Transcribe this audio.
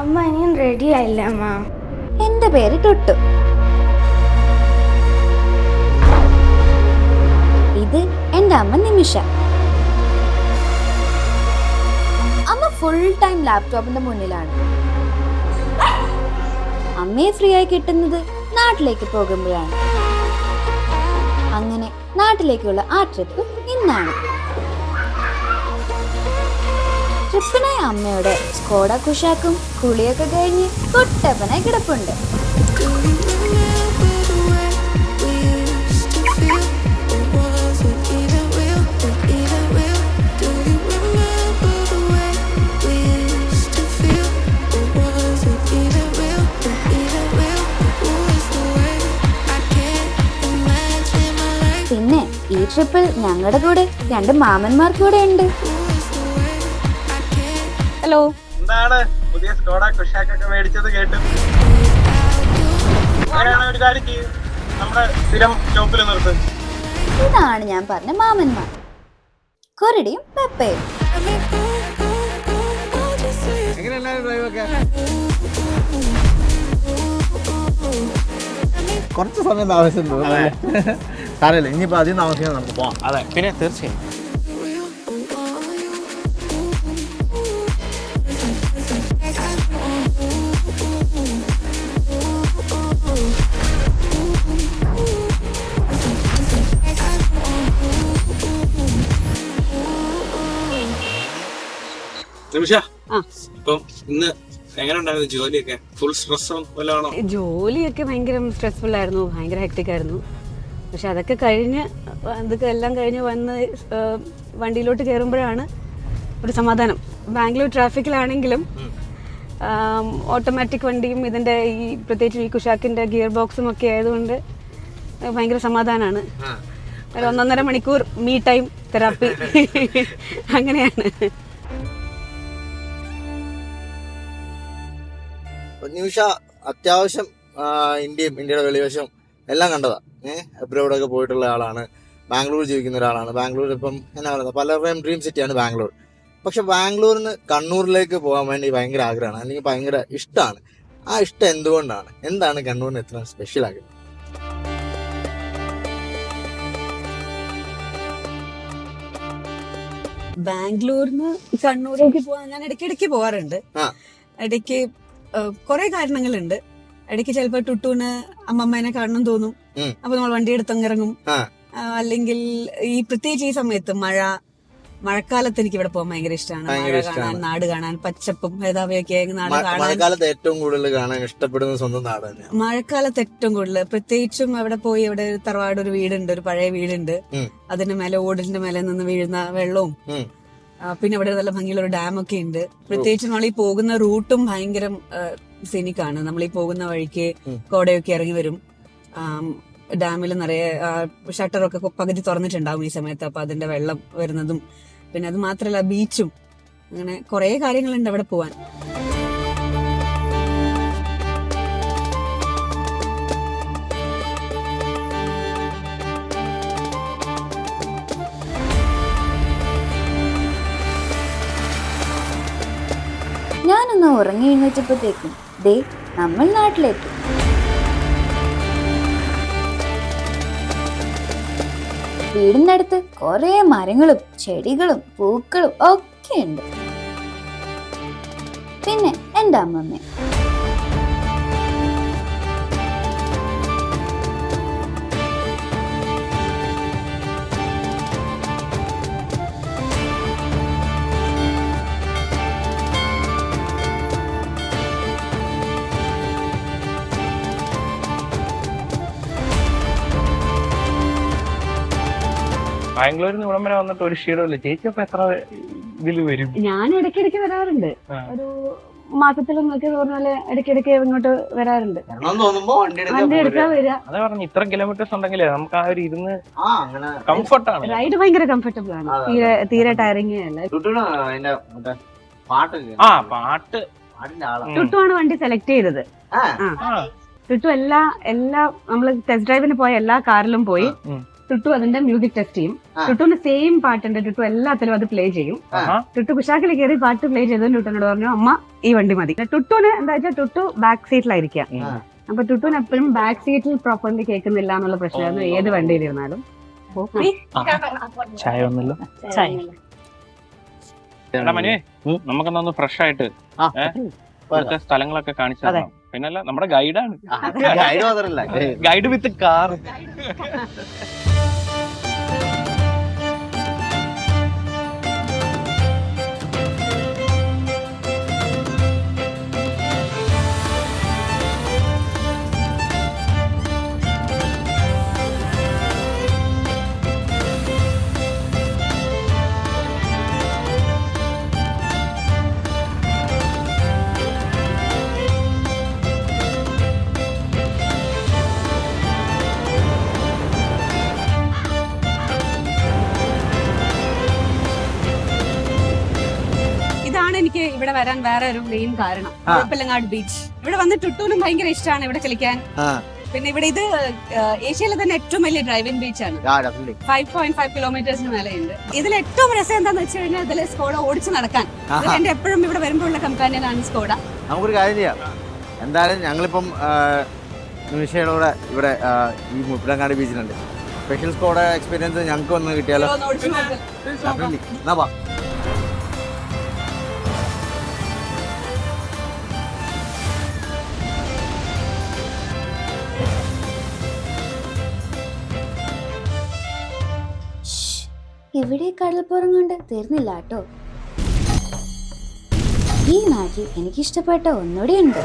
അമ്മ ഇനിയും റെഡി ആയില്ല അമ്മ. എന്റെ പേര് ടൊട്ടു. ഇത് എന്റെ അമ്മ നിമിഷ. അമ്മ ഫുൾ ടൈം ലാപ്ടോപ്പിന്റെ മുന്നിലാണ്. അമ്മയെ ഫ്രീ ആയി കിട്ടുന്നത് നാട്ടിലേക്ക് പോകുമ്പോഴാണ്. അങ്ങനെ നാട്ടിലേക്കുള്ള ആ ട്രിപ്പ് ഇന്നാണ്. ട്രിപ്പിനായി അമ്മയുടെ സ്കോഡ കുഷാക്കും കുളിയൊക്കെ കഴിഞ്ഞ് കൊട്ടപ്പനായി കിടപ്പുണ്ട്. പിന്നെ ഈ ട്രിപ്പിൽ ഞങ്ങളുടെ കൂടെ രണ്ട് മാമന്മാർ കൂടെ ഉണ്ട്. ഹലോ എന്താണ്? പുതിയ സ്കോഡ കുഷാക്കൊക്കെ മേടിച്ചത് കേട്ടു. ഒരു കാര്യം ചെയ്യും. നമ്മുടെ സ്ഥിരം ഷോപ്പിൽ നിർത്തും. ഇതാണ് ഞാൻ പറഞ്ഞ മാമന്മാർ. കൊരടിയും പെപ്പയും. കുറച്ച് സമയം ആവശ്യം തോന്നുന്നു സാരമില്ല ഇനിയിപ്പോ അധികം താമസിക്കാൻ നമുക്ക് പോവാം. അതെ പിന്നെ തീർച്ചയായും. ഇപ്പം ഇന്ന് എങ്ങനെ ഉണ്ടായിരുന്നു ജോലിയൊക്കെ? ഫുൾ സ്ട്രെസ്സും വല്ലതാണോ ജോലിയൊക്കെ ഭയങ്കര സ്ട്രെസ്ഫുൾ ആയിരുന്നു ഭയങ്കര ഹെക്ടിക് ആയിരുന്നു. പക്ഷെ അതൊക്കെ കഴിഞ്ഞ് അതൊക്കെ എല്ലാം കഴിഞ്ഞ് വന്ന് വണ്ടിയിലോട്ട് കയറുമ്പോഴാണ് ഒരു സമാധാനം. ബാംഗ്ലൂർ ട്രാഫിക്കിലാണെങ്കിലും ഓട്ടോമാറ്റിക് വണ്ടിയും ഇതിന്റെ ഈ പ്രത്യേകിച്ച് ഈ കുഷാക്കിന്റെ ഗിയർ ബോക്സും ഒക്കെ ആയതുകൊണ്ട് ഭയങ്കര സമാധാനമാണ് ഒരു ഒന്നൊന്നര മണിക്കൂർ മീ ടൈം തെറാപ്പി അങ്ങനെയാണ്. നിമിഷ അത്യാവശ്യം ഇന്ത്യയും ഇന്ത്യയുടെ വെളിവശം എല്ലാം കണ്ടതാണ് ഏഹ് അബ്രോഡൊക്കെ പോയിട്ടുള്ള ആളാണ് ബാംഗ്ലൂർ ജീവിക്കുന്ന ഒരാളാണ്. ബാംഗ്ലൂർ ഇപ്പം എന്നാ പറയുന്നത് പലരുടെയും ഡ്രീം സിറ്റിയാണ് ബാംഗ്ലൂർ. പക്ഷെ ബാംഗ്ലൂരിൽ നിന്ന് കണ്ണൂരിലേക്ക് പോകാൻ വേണ്ടി ഭയങ്കര ആഗ്രഹമാണ് അല്ലെങ്കിൽ ഭയങ്കര ഇഷ്ടമാണ് ആ ഇഷ്ടം എന്തുകൊണ്ടാണ്? എന്താണ് കണ്ണൂരിന് എത്ര സ്പെഷ്യൽ ആകുന്നത് ബാംഗ്ലൂരിന്ന് കണ്ണൂരേക്ക് പോകാൻ ഞാൻ ഇടയ്ക്കിടയ്ക്ക് പോവാറുണ്ട് ആ. ഇടയ്ക്ക് കുറെ കാരണങ്ങളുണ്ട്. ഇടയ്ക്ക് ചിലപ്പോ ടുട്ടൂന് അമ്മമ്മേനെ കാണണം തോന്നും. അപ്പൊ നമ്മൾ വണ്ടി എടുത്ത് ആ. ആ, അല്ലെങ്കിൽ ഈ പ്രത്യേകിച്ച് ഈ സമയത്ത് മഴ മഴക്കാലത്ത് എനിക്ക് ഇവിടെ പോകാൻ ഭയങ്കര ഇഷ്ടമാണ് മഴ കാണാൻ നാട് കാണാൻ പച്ചപ്പും മേധാവിയൊക്കെ നാട് കാണാൻ. മഴക്കാലത്ത് ഏറ്റവും കൂടുതൽ കാണാൻ ഇഷ്ടപ്പെടുന്ന സ്വന്തം നാടാണ് മഴക്കാലത്ത് ഏറ്റവും കൂടുതൽ. പ്രത്യേകിച്ചും അവിടെ പോയി അവിടെ തറവാട് ഒരു വീടുണ്ട് ഒരു പഴയ വീടുണ്ട്. അതിന്റെ മേലെ ഓടിന്റെ മേലെ നിന്ന് വീഴുന്ന വെള്ളവും പിന്നെ ഇവിടെ നല്ല ഭംഗിയുള്ള ഒരു ഡാം ഒക്കെ ഉണ്ട്. പ്രത്യേകിച്ച് നമ്മൾ ഈ പോകുന്ന റൂട്ടും ഭയങ്കര സീനിക്കാണ് നമ്മൾ ഈ പോകുന്ന വഴിക്ക് കോടയൊക്കെ ഇറങ്ങി വരും. ഡാമിൽ നിറയെ ഷട്ടറൊക്കെ പകുതി തുറന്നിട്ടുണ്ടാവും ഈ സമയത്ത്. അപ്പൊ അതിന്റെ വെള്ളം വരുന്നതും പിന്നെ അത് മാത്രല്ല ബീച്ചും അങ്ങനെ കുറെ കാര്യങ്ങളുണ്ട് അവിടെ പോവാൻ. ഞാനൊന്ന് ഉറങ്ങി എഴുന്നേറ്റപ്പോഴത്തേക്കും ദേ നമ്മൾ നാട്ടിലേക്ക് വീടിനടുത്ത് കുറേ മരങ്ങളും ചെടികളും പൂക്കളും ഒക്കെ ഉണ്ട്. പിന്നെ എന്റെ അമ്മമ്മ. ബാംഗ്ലൂരിൽ നിന്ന് ഇവിടം വരെ വന്നിട്ട് ഒരു ക്ഷീണമില്ല. ചേച്ചി അപ്പൊ എത്ര ഇതിൽ വരും? ഞാൻ ഇടയ്ക്കിടയ്ക്ക് വരാറുണ്ട്. ഒരു മാസത്തിലൊന്നൊക്കെ പറഞ്ഞാൽ ഇടയ്ക്കിടയ്ക്ക് ഇങ്ങോട്ട് വരാറുണ്ട്. വണ്ടി എടുക്കാൻ വണ്ടി എടുക്കാൻ പോരുക. വരിക. അതെ പറഞ്ഞു ഇത്ര കിലോമീറ്റേഴ്സ് ഉണ്ടെങ്കിലേ നമുക്ക് ആ ഒരു ഇരുന്ന് കംഫർട്ടാണ് റൈഡ് ഭയങ്കര കംഫർട്ടബിൾ ആണ്. തീരെ തീരെ ടയറിങ് അല്ല. ആ പാട്ട്. ടുട്ടുവാണ് വണ്ടി സെലക്ട് ചെയ്തത്. ടുട്ടു എല്ലാ എല്ലാ നമ്മൾ ടെസ്റ്റ് ഡ്രൈവിന് പോയ എല്ലാ കാറിലും പോയി. ടുട്ടു അതിന്റെ മ്യൂസിക് ടെസ്റ്റ് ചെയ്യും. ആ. ടുട്ടുവിന്റെ സെയിം പാട്ടുണ്ട് ടുട്ടു എല്ലാത്തിലും അത് പ്ലേ ചെയ്യും. ടുട്ടു കുശാക്കിൽ കയറി പാട്ട് പ്ലേ ചെയ്തു ടുട്ടുനോട് പറഞ്ഞു അമ്മ ഈ വണ്ടി മതി. ടുട്ടുവിന് എന്താ വെച്ചാൽ ടുട്ടു ബാക്ക് സീറ്റിലായിരിക്കാം. അപ്പൊ ടുട്ടുവിന് എപ്പോഴും ബാക്ക് സീറ്റിൽ പ്രോപ്പർലി കേൾക്കുന്നില്ല എന്നുള്ള പ്രശ്നമായിരുന്നു ഏത് വണ്ടിയിലിരുന്നാലും. ചായ ഒന്നല്ലോ ചായ നമുക്കെന്നാ ഫ്രഷ് ആയിട്ട് സ്ഥലങ്ങളൊക്കെ കാണിച്ചു പിന്നല്ല നമ്മുടെ ഗൈഡാണ് ഗൈഡ് മാത്രല്ല. ഗൈഡ് വിത്ത് കാർ ഇവിടെ വരാൻ വേറെ ഒരു മെയിൻ കാരണം. കുഴപ്പമില്ലങ്ങാട് ബീച്ച് ഇവിടെ വന്ന് ടുട്ടൂനും ഭയങ്കര ഇഷ്ടമാണ് ഇവിടെ കളിക്കാൻ. പിന്നെ ഇവിടെ ഇത് ഏഷ്യയിലെ തന്നെ ഏറ്റവും വലിയ ഡ്രൈവിംഗ് ബീച്ച് ആണ്. ഫൈവ് പോയിന്റ് ഫൈവ് കിലോമീറ്റേഴ്സിന് മേലെയുണ്ട്. ഇതിൽ ഏറ്റവും രസം എന്താന്ന് വെച്ച് കഴിഞ്ഞാൽ ഇതിൽ സ്കോഡ ഓടിച്ച് നടക്കാൻ. എന്റെ എപ്പോഴും ഇവിടെ വരുമ്പോഴുള്ള കമ്പാനിയനാണ് സ്കോഡ നമുക്കൊരു കാര്യം ചെയ്യാം. എന്തായാലും ഞങ്ങളിപ്പം നിമിഷയുടെ ഇവിടെ ഈ മുപ്പിലങ്ങാട് ബീച്ചിലുണ്ട് സ്പെഷ്യൽ സ്കോഡ് എക്സ്പീരിയൻസ് ഞങ്ങൾക്ക് ഒന്ന് കിട്ടിയാലോ. എന്നാ ഇവിടെ കടൽപ്പുറം കൊണ്ട് തീർന്നില്ല കേട്ടോ. ഈ നാട്ടിൽ എനിക്കിഷ്ടപ്പെട്ട ഒന്നുകൂടി ഉണ്ട്.